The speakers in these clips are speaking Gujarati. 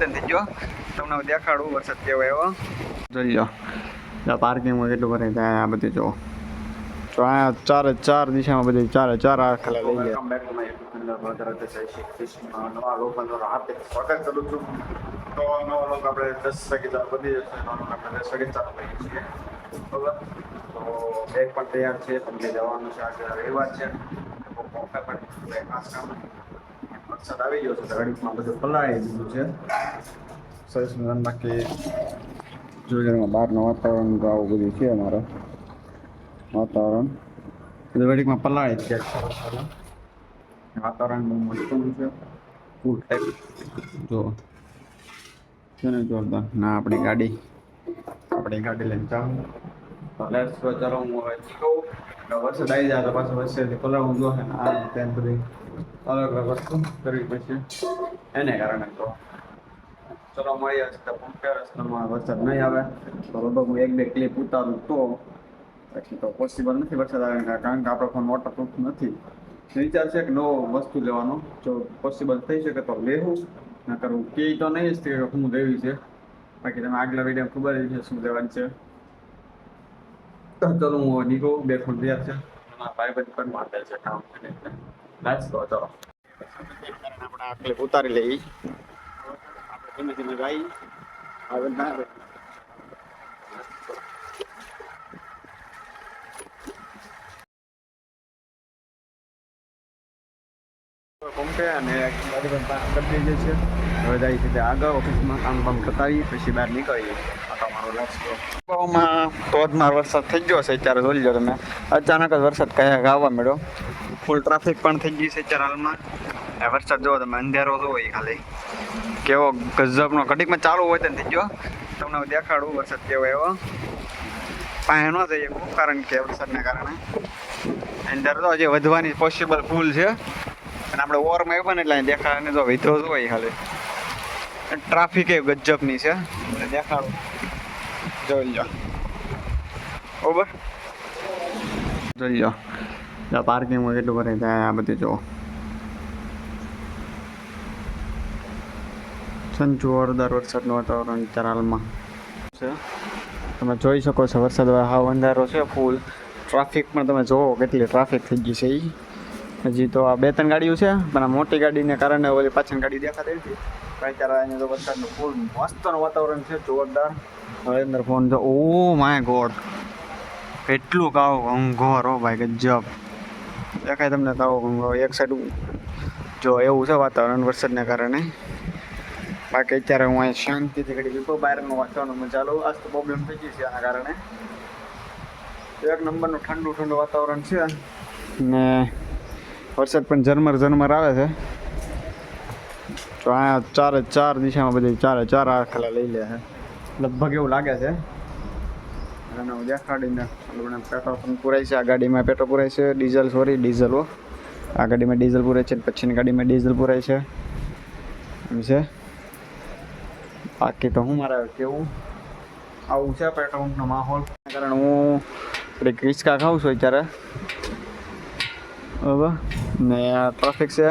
થઈ તમને હું દેખાડું, વરસાદ કેવો આવ્યો. જોઈ લો પાર્કિંગમાં કેટલું ભરાય ત્યાં બધું જો તો આ ચાર ચાર દિશામાં બધી ચાર ચાર આખલા લઈ ગયા. સ્વાગત કરું છું. તો નવો લોકો આપણે દસ વાગે ચાલુ કરી નવા આપણે દસ વાગે ચાલુ કરીએ છીએ તો બેગ પણ તૈયાર છે. તમને જવાનું છે. આજે રવિવાર છે. વરસાદ આવી ગયો છે તો બધું પલાળી દીધું છે. સરસ મજાનું બાકી જોઈએ બહારનું વાતાવરણ તો આવું બધું છે અમારે. વાતાવરણ. બધું ઘડીકમાં પલાળી જ છે વાતાવરણ બહુ મસ્તનું છે. ફૂલ ટાઈપ જો છે ને જોરદાર. ના, આપણી ગાડી. આપણી ગાડી લઈને જાઉં. લેટ્સ ચાલો હું હવે નીકળું વરસાદ આવી જાય તો પાછો વરસાદ પલાળવું જો છે આ રીતે અલગ અલગ વસ્તુ કરવી પડશે. એને કારણે તો ચલો, મળીએ તો પંપે રસ્તામાં વરસાદ નહીં આવે. તો લગભગ હું એક બે ક્લિપ ઉતારું તો બાકી તો પોસિબલ નથી વરસાદ આવે કારણ કે આપણો ફોન વોટરપ્રૂફ નથી. વિચાર છે કે નવો વસ્તુ લેવાનો. જો પોસિબલ થઈ શકે તો લેવું. ન કરવું કે તો નહીં જ કે હું લેવી છે. બાકી તમે આગલા વીડિયો ખબર જ છે શું લેવાનું છે. તો ચલો, હું નીકળું. બે ફોન તૈયાર છે. મારા ભાઈ બંધ પણ માટે છે કામ કરીને. ગો ચલો આપણે ઉતારી લઈ આપણે ધીમે ધીમે ગાઈ આગળ ના આવે પંપે અને ગાડી પણ કરી દઈએ છે હવે જાય છે આગળ ઓફિસમાં કામ કામ પતાવી પછી બહાર નીકળીએ. આ તમારો રસ્તો માં ધોધમાર વરસાદ થઈ ગયો છે, અત્યારે જોઈ લો તમે. અચાનક જ વરસાદ કયા આવવા મળ્યો. ફૂલ ટ્રાફિક પણ થઈ ગઈ છે આ વરસાદ જોવો તમે, અંધેરો તો હોય ખાલી? કેવો ગજબનો, ઘડીકમાં ચાલુ હોય તો થઈ ગયો તમને દેખાડું વરસાદ કેવો એવો. પાસે ન જઈએ કારણ કે વરસાદના કારણે. અંધારો તો હજી વધવાની પોસિબલ ફૂલ છે. અને આપણે ઓવરમાં આવ્યો ને એટલે દેખાડે ને જો વિધો જ હોય ખાલી. ટ્રાફિક એ ગજબની છે. દેખાડું. જોઈ લો બરોબર? જોઈ લો પાર્કિંગમાં કેટલું ભરાય ત્યાં આ બધું જુઓ. જોરદાર વરસાદનું વાતાવરણ હાલમાં છે. તમે જોઈ શકો છો વરસાદ હવે અંધારો છે ફૂલ ટ્રાફિક પણ તમે જોવો કેટલી ટ્રાફિક થઈ ગઈ છે એ હજી તો આ બે ત્રણ ગાડીઓ છે, પણ આ મોટી ગાડીને કારણે ઓલી પાછળ ગાડી દેખાતી નથી. ભાઈ અહીંયા તો વરસાદનું ફૂલ મસ્તનું વાતાવરણ છે, જોરદાર. હવે અંદર ફોન જો ઓ માય ગોડ. કેટલું કાવ ઘોર હો ભાઈ, ગજબ. દેખાય તમને તો એક સાઈડ જો એવું છે વાતાવરણ વરસાદને કારણે. બાકી અત્યારે હું અહીંયા શાંતિથી ઘડી દીધો બહારનું વાતાવરણ ચાલુ આજ તો પ્રોબ્લેમ થઈ ગઈ છે આના કારણે. એક નંબરનું ઠંડુ ઠંડુ વાતાવરણ છે. ને વરસાદ પણ ઝરમર ઝરમર આવે છે. તો આ ચારે ચાર દિશામાં બધી ચારે ચાર આખલા લઈ લે છે. લગભગ એવું લાગે છે. અને દેખાડીને આપણે પેટ્રોલ પંપ પુરાય છે. આ ગાડીમાં પેટ્રોલ પુરાય છે. ડીઝલ, સોરી, ડીઝલ આ ગાડીમાં ડીઝલ પુરાય છે પછીની ગાડીમાં ડીઝલ પુરાય છે. એમ છે. બાકી તો હું મારે કેવું? આવું છે પેટ્રોલ પંપનો માહોલ. કારણ હું થોડીક રિસ્કા ખાઉં છું અત્યારે. બરાબર? ને આ ટ્રાફિક છે.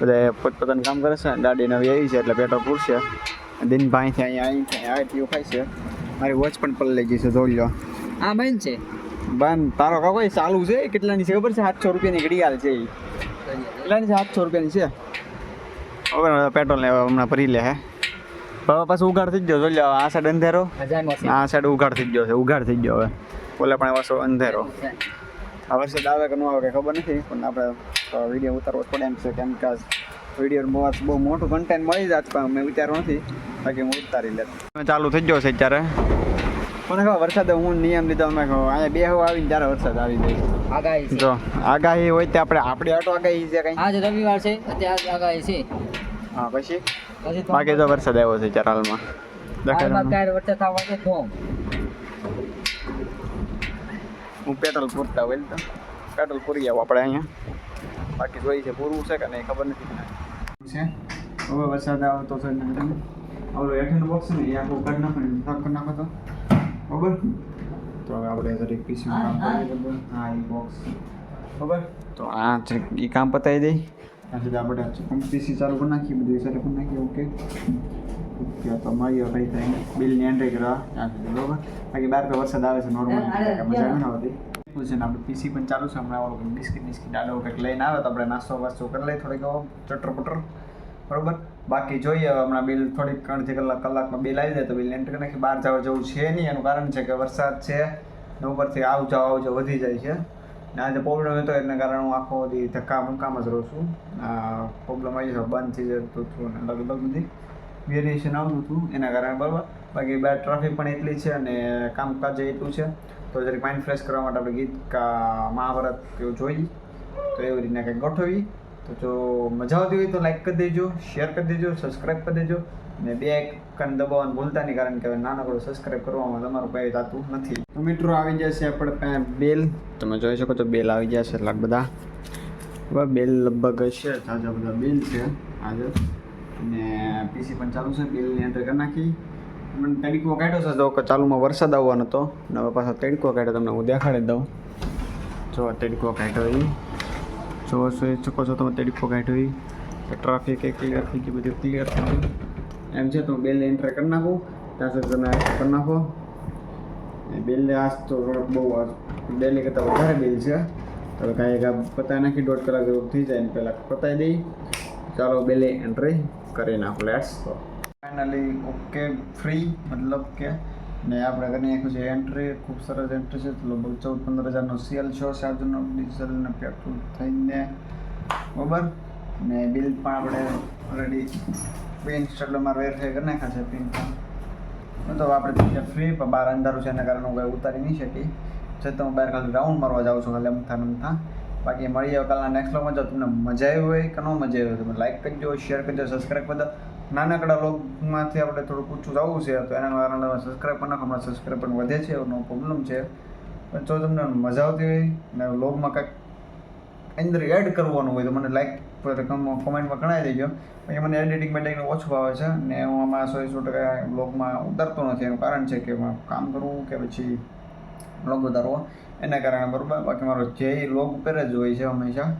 બધા પોતપોતાનું કામ કરે છે. ગાડી નવી આવી છે એટલે પેટ્રોલ પૂરશે. દિનભાઈથી અહીંયા અહીંથી આઈટીઓ ખાય છે. મારી વોચ પણ પલળી ગઈ છે જોઈ લો. હા બંધ છે? બંધ. તારો કાકો એ ચાલુ છે? કેટલાની છે ખબર છે? સાતસો રૂપિયાની ઘડિયાળ છે એ. કેટલાની છે? સાતસો રૂપિયાની છે? હવે પેટ્રોલ ને હમણાં ભરી લે હે. હવે પાછું ઉઘાડ થઈ ગયો જોઈ લો આ સાઈડ અંધેરો. આ સાઈડ ઉઘાડ થઈ ગયો છે ઉઘાડ થઈ ગયો હવે. ઓલા પણ પાછો અંધેરો. આ વરસાદ આવે કે ન આવે કે ખબર નથી પણ આપણે વીડિયો ઉતારવો પડે એમ છે કેમ કે વીડિયો બહુ બહુ મોટું કન્ટેન્ટ મળી જાત પણ મેં વિચાર્યું નથી. બાકી હું ઉતારી લેત. ચાલુ થઈ ગયો છે અત્યારે. મને ખબર વરસાદ હું નિયમ લીધો અમે અહીંયા બે હવા આવીને ત્યારે વરસાદ આવી જાય. આગાહી જો આગાહી હોય તે આપણે આપણી આટો આગાહી છે કઈ? આજ રવિવાર છે અત્યારે આગાહી છે. હા પછી? પછી બાકી તો વરસાદ આવ્યો છે અત્યારે હાલમાં. દેખાય હાલમાં વરસાદ આવવા છે હું પેટ્રોલ પૂરતા હોય તો. પેટ્રોલ પૂરી આવું આપણે અહીંયા. બાકી જોઈ છે પૂરવું છે કે નહીં ખબર નથી. છે? હવે વરસાદ આવતો છે ઓલું હેઠળનું બોક્સ છે ને એ આખું કાઢી નાખો સાફ કરી નાખો તો. બરાબર? તો હવે આપણે જરીક પીસી કામ કરીએ બરાબર. હા એ બોક્સ બરાબર? તો આ જરીક એ કામ પતાવી દઈ. સુધી આપણે પીસી ચાલુ કરી નાખીએ બધું ચાલુ કરી નાખીએ ઓકે? ગયો તો મળ્યો કઈ થાય બિલની એન્ટ્રી કરવા. ત્યાં બાકી બહાર તો વરસાદ આવે છે નોર્મલ મજા ન આવતી? એવું છે ને આપણે પીસી પણ ચાલુ છે. હમણાં ઓલું બિસ્કિટ બિસ્કિટ ડાડો કંઈક લઈને આવે તો આપણે નાસ્તો વાસ્તો કરી લઈએ થોડીક ચટર પટર બરોબર? બાકી જોઈએ હવે હમણાં બિલ થોડીક અડધી કલાક, કલાકમાં બિલ આવી જાય તો બિલ એન્ટ્રી બહાર જવા જવું છે નહીં. એનું કારણ છે કે વરસાદ છે ને ઉપરથી આવ જાવ આવ જાવ વધી જાય છે. ને આજે પ્રોબ્લેમ હતો એના કારણે હું આખો બધી ધક્કા મુક્કામાં જ રહું છું. પ્રોબ્લેમ આવી છે બંધ થઈ જતું હતું અને લગભગ બધી વેરિએશન આવતું હતું એના કારણે બરાબર. બાકી બહાર ટ્રાફિક પણ એટલી છે અને કામકાજ એટલું છે. તો જરીક માઇન્ડ ફ્રેશ કરવા માટે આપણે ગીત કા મહાભારત એવું જોઈ, તો એવી રીતના કંઈક ગોઠવી. તો જો મજા આવતી હોય તો લાઈક કરી દેજો શેર કરી દેજો સબસ્ક્રાઈબ કરી દેજો. ને બે કન દબાવવાનું ભૂલતા નહીં, કારણ કે હવે નાનકડું સબસ્ક્રાઈબ કરવામાં તમારું કંઈ થતું નથી. તો મિત્રો આવી જશે આપણે પાસે બેલ તમે જોઈ શકો છો બેલ આવી જશે એટલા બધા. હવે બેલ લગભગ છે તાજા બધા બેલ છે આજે. ને પીસી પણ ચાલુ છે બેલની અંદર કરી નાખી. મને તડકો કાઢ્યો છે. તો કે ચાલુમાં વરસાદ આવવાનો હતો. ને હવે પાછો તડકો કાઢ્યો તમને હું દેખાડી દઉં. જો તડકો કાઢ્યો એ જો જોઈ શકો છો તમે તડકો કાઢ્યો એ ટ્રાફિક એ ક્લિયર થઈ ગયું, બધું ક્લિયર થઈ ગયું. એમ છે તો બેલ એન્ટર કરી નાખું. ત્યાં સુધી તમે કરી નાખો. બિલ આજ તો બહુ ડેલી કરતાં વધારે બિલ છે. તો કાંઈ એક પતાવી નાખી, દોઢ કલાક જેવું થઈ જાય ને પહેલાં પતાવી દઈ. ચાલો બેલે એન્ટ્રી કરી નાખો લેટ્સ ફાઇનલી ઓકે ફ્રી મતલબ કે, ને આપણે કરી નાખ્યું છે એન્ટ્રી ખૂબ સરસ એન્ટ્રી છે લગભગ ચૌદ પંદર હજારનો સીએલ છો, સાધનો ડીઝલ ને પેટ્રોલ થઈને. બરાબર? ને બિલ પણ આપણે ઓલરેડી પિન સ્ટેટલમાં વેરીફાઈ કરી નાખ્યા છે પિન પણ. તો આપણે ત્યાં ફ્રી પણ બહાર અંધારું છે, એના કારણે હું કંઈ ઉતારી નહીં શકી. છતાં હું બહાર ખાલી રાઉન્ડ મારવા જાઉં છું, ખાલી અમથા અમથા. બાકી મળીએ હવે કાલના નેક્સ્ટ વ્લોગમાં જો તમને મજા આવી હોય કે ન મજા આવી હોય તમે લાઈક કરજો શેર કરજો સબસ્ક્રાઈબ કરજો. નાનકડા લોગમાંથી આપણે થોડુંક ઊંચું જવું છે, તો એના કારણે તમે સબસ્ક્રાઈબ પણ નાખો હમણાં સબસ્ક્રાઈબ પણ વધે છે, એનો પ્રોબ્લેમ છે. પણ જો તમને મજા આવતી હોય ને લોગમાં કંઈક અંદર એડ કરવાનું હોય, તો મને લાઈક કોમેન્ટમાં ગણાવી દેજો. પછી મને એડિટિંગ બેડિંગ ઓછું આવે છે ને હું આમાં સો સો ટકા બ્લોગમાં ઉતરતો નથી, એનું કારણ છે કે કામ કરવું કે પછી બ્લોગ ઉતારવો એના કારણે બરાબર. બાકી મારો જે લોગ ઉપર જ હોય છે હંમેશા.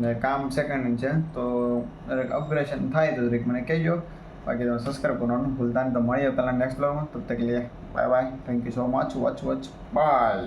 ને કામ સેકન્ડ છે, તો અપગ્રેશન થાય તો દરેક મને કહેજો. બાકી તમે સબસ્ક્રાઈબ કરવાનું ભૂલતા નહીં. તો મળીએ પહેલાં નેક્સ્ટ બ્લોગમાં તો તકલીફ bye bye thank you so much watch watch bye